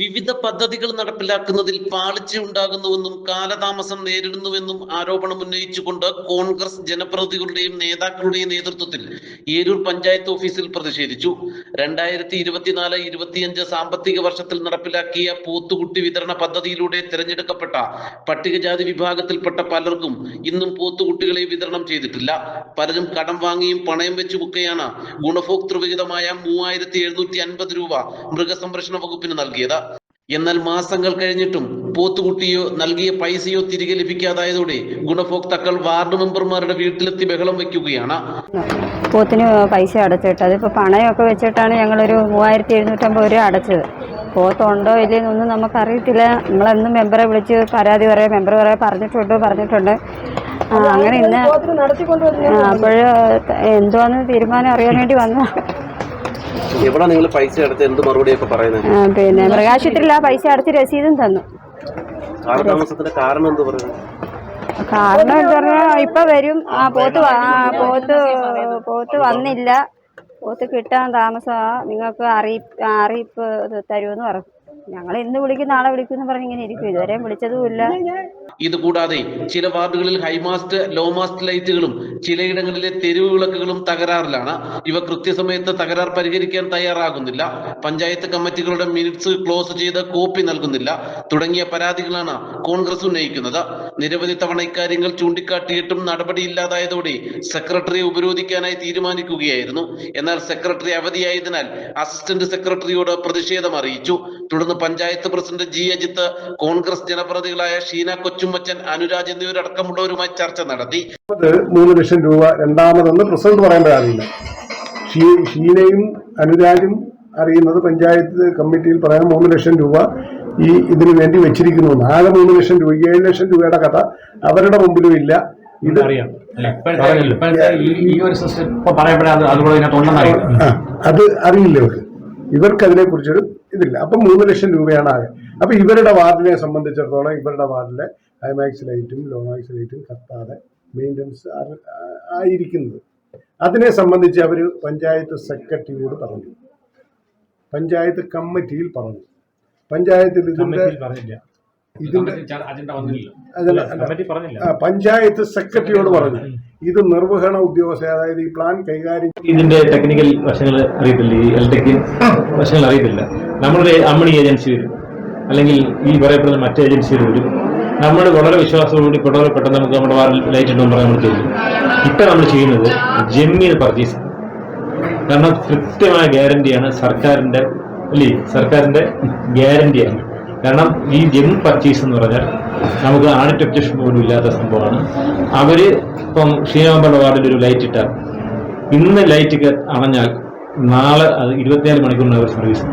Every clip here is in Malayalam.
വിവിധ പദ്ധതികൾ നടപ്പിലാക്കുന്നതിൽ പാളിച്ച ഉണ്ടാകുന്നുവെന്നും കാലതാമസം നേരിടുന്നുവെന്നും ആരോപണം ഉന്നയിച്ചുകൊണ്ട് കോൺഗ്രസ് ജനപ്രതിനിധികളുടെയും നേതാക്കളുടെയും നേതൃത്വത്തിൽ ഏരൂർ പഞ്ചായത്ത് ഓഫീസിൽ പ്രതിഷേധിച്ചു. രണ്ടായിരത്തി ഇരുപത്തിനാല് ഇരുപത്തിയഞ്ച് സാമ്പത്തിക വർഷത്തിൽ നടപ്പിലാക്കിയ പോത്തുകുട്ടി വിതരണ പദ്ധതിയിലൂടെ തിരഞ്ഞെടുക്കപ്പെട്ട പട്ടികജാതി വിഭാഗത്തിൽപ്പെട്ട പലർക്കും ഇന്നും പോത്തുകുട്ടികളെ വിതരണം ചെയ്തിട്ടില്ല. പലരും കടം വാങ്ങിയും പണയം വെച്ചുമൊക്കെയാണ് ഗുണഭോക്തൃ വിഹിതമായ മൂവായിരത്തി എഴുന്നൂറ്റി അൻപത് രൂപ മൃഗസംരക്ഷണ വകുപ്പിന് നൽകിയത്. എന്നാൽ മാസങ്ങൾ കഴിഞ്ഞിട്ടും പോത്തുകുട്ടിയോ നൽകിയ പൈസയോ തിരികെ ലഭിക്കാതായതോടെ ഗുണഭോക്താക്കൾ വാർഡ് മെമ്പർമാരുടെ വീട്ടിലെത്തി ബഹളം വയ്ക്കുകയാണ്. പോത്തിന് പൈസ അടച്ചിട്ട് അതിപ്പോൾ പണയൊക്കെ വെച്ചിട്ടാണ് ഞങ്ങളൊരു മൂവായിരത്തി എഴുന്നൂറ്റമ്പത് രൂപ അടച്ചത്. പോത്തുണ്ടോ ഇല്ലയെന്നൊന്നും നമുക്കറിയത്തില്ല. നമ്മളെന്നും മെമ്പറെ വിളിച്ച് പരാതി പറയാം മെമ്പർ പറയാം പറഞ്ഞിട്ടുണ്ട് പറഞ്ഞിട്ടുണ്ട്. അങ്ങനെ ഇന്ന് അപ്പോൾ എന്തുവാന്ന് തീരുമാനം അറിയാൻ വേണ്ടി വന്ന എവിടെ നിങ്ങൾ പൈസ അടച്ച് എന്ത് മറുപടിയൊക്കെ പറയുന്നത് പിന്നെ മൃഗാശുപത്രിയിൽ ആ പൈസ അടച്ച് രസീതും തന്നു. കാലതാമസത്തിന്റെ കാരണം എന്ത് പറയുന്നത് കാരണം എന്താ പറഞ്ഞാൽ ഇപ്പൊ വരും. ആ പോത്ത് വ- ആ പോത്ത് പോത്ത് വന്നില്ല. പോത്ത് കിട്ടാൻ താമസമാ നിങ്ങൾക്ക് അറിയിപ്പ് അറിയിപ്പ് ഇത് തരുമെന്ന് പറഞ്ഞു. ഞങ്ങൾ ഇന്ന് വിളിക്കും നാളെ വിളിക്കും എന്ന് പറഞ്ഞ് ഇങ്ങനെ ഇരിക്കും. ഇതുവരെയും വിളിച്ചതുമില്ല. ഇതുകൂടാതെ ചില വാർഡുകളിൽ ഹൈമാസ്റ്റ് ലോ മാസ്റ്റ് ലൈറ്റുകളും ചിലയിടങ്ങളിലെ തെരുവ് വിളക്കുകളും തകരാറിലാണ്. ഇവ കൃത്യസമയത്ത് തകരാർ പരിഹരിക്കാൻ തയ്യാറാകുന്നില്ല. പഞ്ചായത്ത് കമ്മിറ്റികളുടെ മിനിറ്റ്സ് ക്ലോസ് ചെയ്ത് കോപ്പി നൽകുന്നില്ല. തുടങ്ങിയ പരാതികളാണ് കോൺഗ്രസ് ഉന്നയിക്കുന്നത്. നിരവധി തവണ ഇക്കാര്യങ്ങൾ ചൂണ്ടിക്കാട്ടിയിട്ടും നടപടിയില്ലാതായതോടെ സെക്രട്ടറിയെ ഉപരോധിക്കാനായി തീരുമാനിക്കുകയായിരുന്നു. എന്നാൽ സെക്രട്ടറി അവധിയായതിനാൽ അസിസ്റ്റന്റ് സെക്രട്ടറിയോട് പ്രതിഷേധം അറിയിച്ചു. തുടർന്ന് പഞ്ചായത്ത് പ്രസിഡന്റ് ജി അജിത്ത് കോൺഗ്രസ് ജനപ്രതികളായ ഷീന കൊച്ചുമ്മച്ചൻ അനുരാജ് എന്നിവരടക്കമുള്ളവരുമായി ചർച്ച നടത്തി. മൂന്ന് ലക്ഷം രൂപ രണ്ടാമതെന്ന് പ്രസിഡന്റ് പറയുമ്പോഴറിയില്ല ഷീ ഷീനയും അനുരാജും അറിയുന്നത് പഞ്ചായത്ത് കമ്മിറ്റിയിൽ പറയാൻ മൂന്ന് ലക്ഷം രൂപ ഈ ഇതിനു വേണ്ടി വെച്ചിരിക്കുന്നു. ആകെ മൂന്ന് ലക്ഷം രൂപ ഏഴ് ലക്ഷം രൂപയുടെ കഥ അവരുടെ മുമ്പിലും ഇല്ല. ഇത് അത് അറിയില്ല. ഇവർക്ക് ഇവർക്ക്. അതിനെ കുറിച്ചൊരു ഇതില്ല. അപ്പൊ മൂന്ന് ലക്ഷം രൂപയാണ് ആകെ. അപ്പൊ ഇവരുടെ വാർഡിനെ സംബന്ധിച്ചിടത്തോളം ഇവരുടെ വാർഡിലെ ഹൈമാക്സ് ലൈറ്റും ലോമാക്സ് ലൈറ്റും കത്താതെ മെയിന്റനൻസ് ആയിരിക്കുന്നത്. അതിനെ സംബന്ധിച്ച് അവർ പഞ്ചായത്ത് സെക്രട്ടറിയോട് പറഞ്ഞു. പഞ്ചായത്ത് കമ്മിറ്റിയിൽ പറഞ്ഞു. പഞ്ചായത്തിൽ ഇതിന്റെ ഇതിന്റെ പഞ്ചായത്ത് സെക്രട്ടറിയോട് പറഞ്ഞു. ഇത് നിർവഹണ ഉദ്യോഗസ്ഥ അതായത് ഈ പ്ലാൻ കൈകാര്യം ഇതിന്റെ ടെക്നിക്കൽ വശങ്ങൾ അറിയത്തില്ല? ഈ എൽടെക് വശങ്ങൾ അറിയത്തില്ല. നമ്മുടെ അമ്മണി ഏജൻസി വരും. അല്ലെങ്കിൽ ഈ പറയപ്പെടുന്ന മറ്റ് ഏജൻസികൾ വരും. നമ്മൾ വളരെ വിശ്വാസത്തോടുകൂടി പെട്ടെന്ന് പെട്ടെന്ന് നമുക്ക് നമ്മുടെ ലൈറ്റ് ഉണ്ടെന്ന് പറയാൻ നമ്മൾ ചെയ്യും ഇപ്പം നമ്മൾ ചെയ്യുന്നത് ജെമ്മിന് പർച്ചേസ്. കാരണം കൃത്യമായ ഗ്യാരണ്ടിയാണ് സർക്കാരിന്റെ അല്ലേ സർക്കാരിന്റെ ഗ്യാരണ്ടിയാണ്. കാരണം ഈ ജെം പർച്ചേസ് എന്ന് പറഞ്ഞാൽ നമുക്ക് ആണിറ്റ് ഒബ്ജക്ഷൻ പോലും ഇല്ലാത്ത സംഭവമാണ്. അവർ ഇപ്പം ക്ഷീണാമ്പള വാർഡിൽ ഒരു ലൈറ്റ് ഇട്ടാൽ ഇന്ന് ലൈറ്റ് അണഞ്ഞാൽ നാളെ അത് ഇരുപത്തിനാല് മണിക്കൂറിന് അവർ സർവീസ്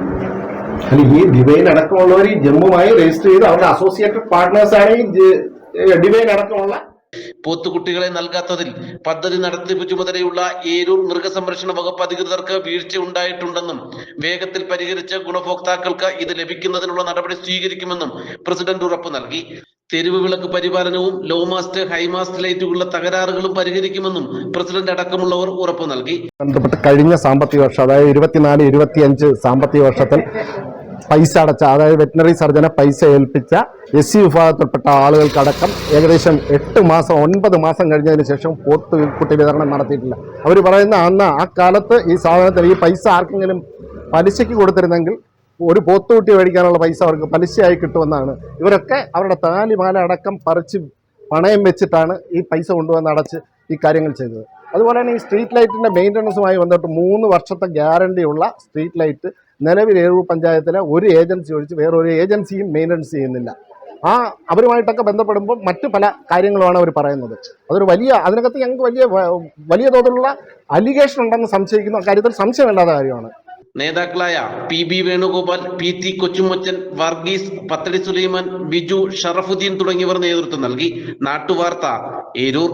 അല്ല ഈ ഡിവൈൻ അടക്കമുള്ളവർ ഈ ജമ്മുമായി രജിസ്റ്റർ ചെയ്ത് അവരുടെ അസോസിയേറ്റഡ് പാർട്ട്നേഴ്സ് ആണ് ഈ ജ- ഡിവൈൻ അടക്കമുള്ള പോത്തുകുട്ടികളെ നൽകാത്തതിൽ പദ്ധതി നടത്തിപ്പ് ചുമതലയുള്ള ഏരൂർ മൃഗസംരക്ഷണ വകുപ്പ് അധികൃതർക്ക് വീഴ്ച ഉണ്ടായിട്ടുണ്ടെന്നും വേഗത്തിൽ പരിഹരിച്ച ഗുണഭോക്താക്കൾക്ക് ഇത് ലഭിക്കുന്നതിനുള്ള നടപടി സ്വീകരിക്കുമെന്നും പ്രസിഡന്റ് ഉറപ്പു നൽകി. തെരുവ് വിളക്ക് പരിപാലനവും ലോ മാസ്റ്റ് ഹൈമാസ്റ്റ് ലൈറ്റുകളുടെ തകരാറുകളും പരിഹരിക്കുമെന്നും പ്രസിഡന്റ് അടക്കമുള്ളവർ ഉറപ്പു നൽകി. ബന്ധപ്പെട്ട് കഴിഞ്ഞ സാമ്പത്തിക വർഷം അതായത് ഇരുപത്തിനാല് ഇരുപത്തിയഞ്ച് സാമ്പത്തിക വർഷത്തിൽ പൈസ അടച്ച അതായത് വെറ്റിനറി സർജനെ പൈസ ഏൽപ്പിച്ച എസ് സി വിഭാഗത്തിൽപ്പെട്ട ആളുകൾക്കടക്കം ഏകദേശം എട്ട് മാസം ഒൻപത് മാസം കഴിഞ്ഞതിന് ശേഷം പോത്ത് കുട്ടി വിതരണം നടത്തിയിട്ടില്ല. അവർ പറയുന്ന അന്ന് ആ കാലത്ത് ഈ സാധനത്തിൽ ഈ പൈസ ആർക്കെങ്കിലും പലിശയ്ക്ക് കൊടുത്തിരുന്നെങ്കിൽ ഒരു പോത്തുകുട്ടി മേടിക്കാനുള്ള പൈസ അവർക്ക് പലിശയായി കിട്ടുമെന്നാണ്. ഇവരൊക്കെ അവരുടെ താലിമാല അടക്കം പറിച്ച് പണയം വെച്ചിട്ടാണ് ഈ പൈസ കൊണ്ടുവന്ന് അടച്ച് ഈ കാര്യങ്ങൾ ചെയ്തത്. അതുപോലെ തന്നെ ഈ സ്ട്രീറ്റ് ലൈറ്റിന്റെ മെയിന്റനൻസുമായി വന്നിട്ട് മൂന്ന് വർഷത്തെ ഗ്യാരണ്ടിയുള്ള സ്ട്രീറ്റ് ലൈറ്റ് നിലവിൽ ഏഴൂർ പഞ്ചായത്തിലെ ഒരു ഏജൻസി ഒഴിച്ച് വേറൊരു ഏജൻസിയും മെയിന്റനൻസ് ചെയ്യുന്നില്ല. ആ അവരുമായിട്ടൊക്കെ ബന്ധപ്പെടുമ്പോൾ മറ്റു പല കാര്യങ്ങളുമാണ് അവർ പറയുന്നത്. അതൊരു വലിയ അതിനകത്ത് ഞങ്ങൾക്ക് വലിയ വലിയ തോതിലുള്ള അലിഗേഷൻ ഉണ്ടെന്ന് സംശയിക്കുന്ന കാര്യത്തിൽ സംശയമില്ലാത്ത കാര്യമാണ്. നേതാക്കളായ P B Venugopal P T Kochumochan Varghese Pathadi Sulaiman Biju Sharafuddin തുടങ്ങിയവർ നേതൃത്വം നൽകി. നാട്ടുവാർത്ത ഏരൂർ.